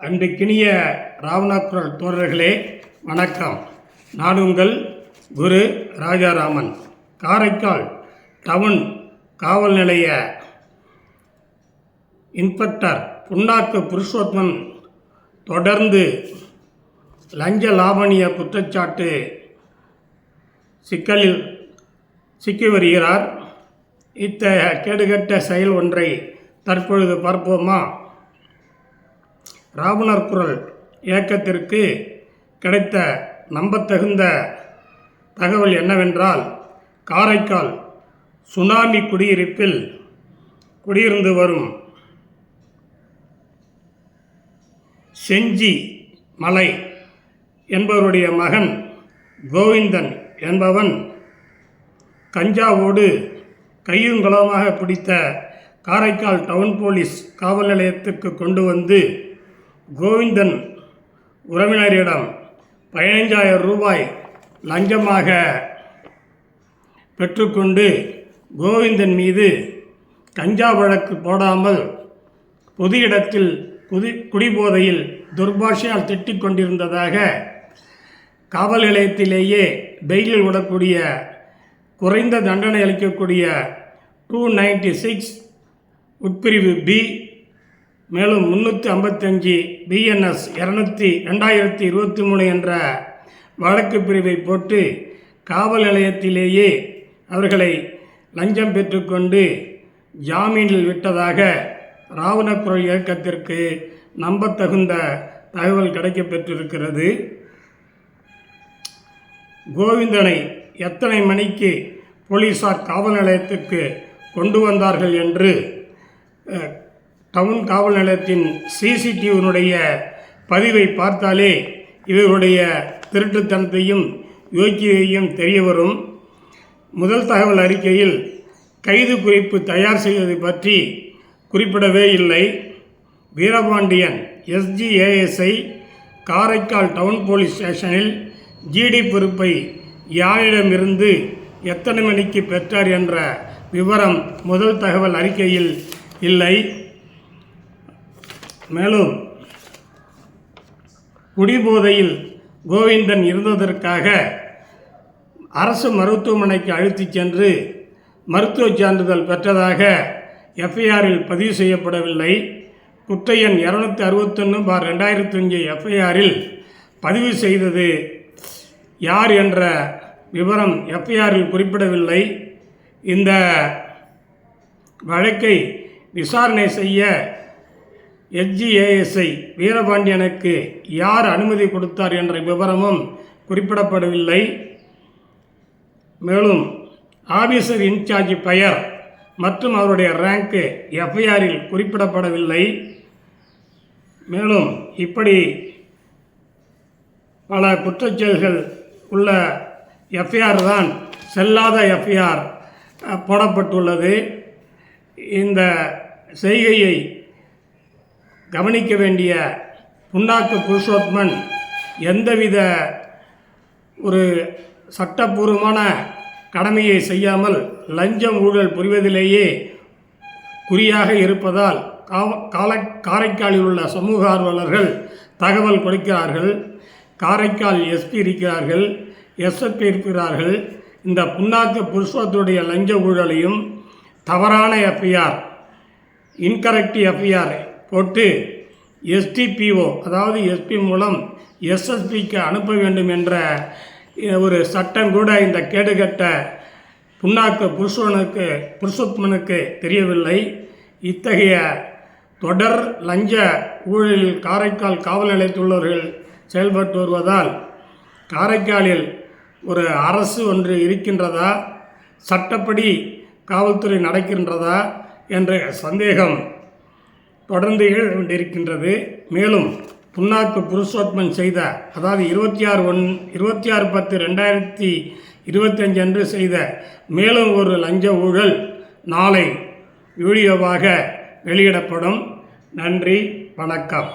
அன்றைக்கினிய ராவணாக்குரல் தோழர்களே வணக்கம். நான் உங்கள் குரு ராஜாராமன். காரைக்கால் டவுன் காவல் நிலைய இன்ஸ்பெக்டர் புண்ணாக்கு புருஷோத்மன் தொடர்ந்து லஞ்ச லாவணிய குற்றச்சாட்டு சிக்கலில் சிக்கி வருகிறார். இத்தகைய கேடுகட்ட செயல் ஒன்றை தற்பொழுது பார்ப்போமா? ராவணர் குரல் இயக்கத்திற்கு கிடைத்த நம்பத்தகுந்த தகவல் என்னவென்றால் காரைக்கால் சுனாமி குடியிருப்பில் குடியிருந்து வரும் செஞ்சி மலை என்பவருடைய மகன் கோவிந்தன் என்பவன் கஞ்சாவோடு கையுங்களமாக பிடித்த காரைக்கால் டவுன் போலீஸ் காவல் நிலையத்துக்கு கொண்டு வந்து கோவிந்தன் உறவினரிடம் பதினைஞ்சாயிரம் ரூபாய் லஞ்சமாக பெற்றுக்கொண்டு கோவிந்தன் மீது கஞ்சா வழக்கு போடாமல் பொது இடத்தில் குதி குடிபோதையில் துர்பாஷையால் திட்டிக் கொண்டிருந்ததாக காவல் நிலையத்திலேயே பெயிலில் விடக்கூடிய குறைந்த தண்டனை அளிக்கக்கூடிய டூ நைன்டி சிக்ஸ் உட்பிரிவு பி மேலும் முந்நூற்றி ஐம்பத்தஞ்சு பிஎன்எஸ் இரநூத்தி ரெண்டாயிரத்தி இருபத்தி மூணு என்ற வழக்கு பிரிவை போட்டு காவல் நிலையத்திலேயே அவர்களை லஞ்சம் பெற்றுக்கொண்டு ஜாமீனில் விட்டதாக ராவணக்குரல் இயக்கத்திற்கு நம்பத்தகுந்த தகவல் கிடைக்கப்பெற்றிருக்கிறது. கோவிந்தனை எத்தனை மணிக்கு போலீசார் காவல் நிலையத்துக்கு கொண்டு வந்தார்கள் என்று டவுன் காவல் நிலையத்தின் சிசிடிவினுடைய பதிவை பார்த்தாலே இவருடைய திருட்டுத்தனத்தையும் யோக்கியதையும் தெரிய வரும். முதல் தகவல் அறிக்கையில் கைது குறிப்பு தயார் செய்வது பற்றி குறிப்பிடவே இல்லை. Veerapandian SGASI Karaikal town police ஸ்டேஷனில் ஜிடி பொறுப்பை யாரிடமிருந்து எத்தனை மணிக்கு பெற்றார் என்ற விவரம் முதல் தகவல் அறிக்கையில் இல்லை. மேலும் குடிபோதையில் கோவிந்தன் இருந்ததற்காக அரசு மருத்துவமனைக்கு அழைத்துச் சென்று மருத்துவச் சான்றிதழ் பெற்றதாக எஃப்ஐஆரில் பதிவு செய்யப்படவில்லை. குற்ற எண் இரநூத்தி அறுபத்தொன்று பார் ரெண்டாயிரத்தி அஞ்சு எஃப்ஐஆரில் பதிவு செய்தது யார் என்ற விவரம் எஃப்ஐஆரில் குறிப்பிடவில்லை. இந்த வழக்கை விசாரணை செய்ய எஸ்ஜிஏஎஸ்ஐ வீரபாண்டியனுக்கு யார் அனுமதி கொடுத்தார் என்ற விவரமும் குறிப்பிடப்படவில்லை. மேலும் ஆபீசர் இன்சார்ஜ் பெயர் மற்றும் அவருடைய ரேங்க்கு எஃப்ஐஆரில் குறிப்பிடப்படவில்லை. மேலும் இப்படி பல குற்றச்செயல்கள் உள்ள எஃப்ஐஆர் தான் செல்லாத எஃப்ஐஆர் போடப்பட்டுள்ளது. இந்த செய்கையை கவனிக்க வேண்டிய புண்ணாக்கு புருஷோத்மன் எந்தவித ஒரு சட்டப்பூர்வமான கடமையை செய்யாமல் லஞ்சம் ஊழல் புரிவதிலேயே குறியாக இருப்பதால் காவ கால காரைக்காலில் உள்ள சமூக ஆர்வலர்கள் தகவல் கொடுக்கிறார்கள். காரைக்கால் எஸ்பி இருக்கிறார்கள். எஸ்எஸ்பி இருக்கிறார்கள். இந்த புண்ணாக்கு புருஷத்துடைய லஞ்ச ஊழலையும் தவறான எஃப்ஐஆர் இன்கரெக்ட் எஃப்ஐஆர் போட்டு எஸ்டிபிஓ அதாவது எஸ்பி மூலம் எஸ்எஸ்பிக்கு அனுப்ப வேண்டும் என்ற ஒரு சட்டம் கூட இந்த கேடுகட்ட புண்ணாக்கு புருஷனுக்கு புருஷோத்மனுக்கு தெரியவில்லை. இத்தகைய தொடர் லஞ்ச ஊழலில் காரைக்கால் காவல் நிலையத்துள்ளவர்கள் செயல்பட்டு வருவதால் காரைக்காலில் ஒரு அரசு ஒன்று இருக்கின்றதா? சட்டப்படி காவல்துறை நடக்கின்றதா? என்ற சந்தேகம் தொடர்ந்து எழு கொண்டிருக்கின்றது மேலும் புண்ணாக்கு புருஷோத்மன் செய்த அதாவது இருபத்தி ஆறு ஒன் இருபத்தி ஆறு பத்து ரெண்டாயிரத்தி இருபத்தஞ்சு அன்று செய்த மேலும் ஒரு லஞ்ச ஊழல் நாளை வீடியோவாக வெளியிடப்படும். நன்றி வணக்கம்.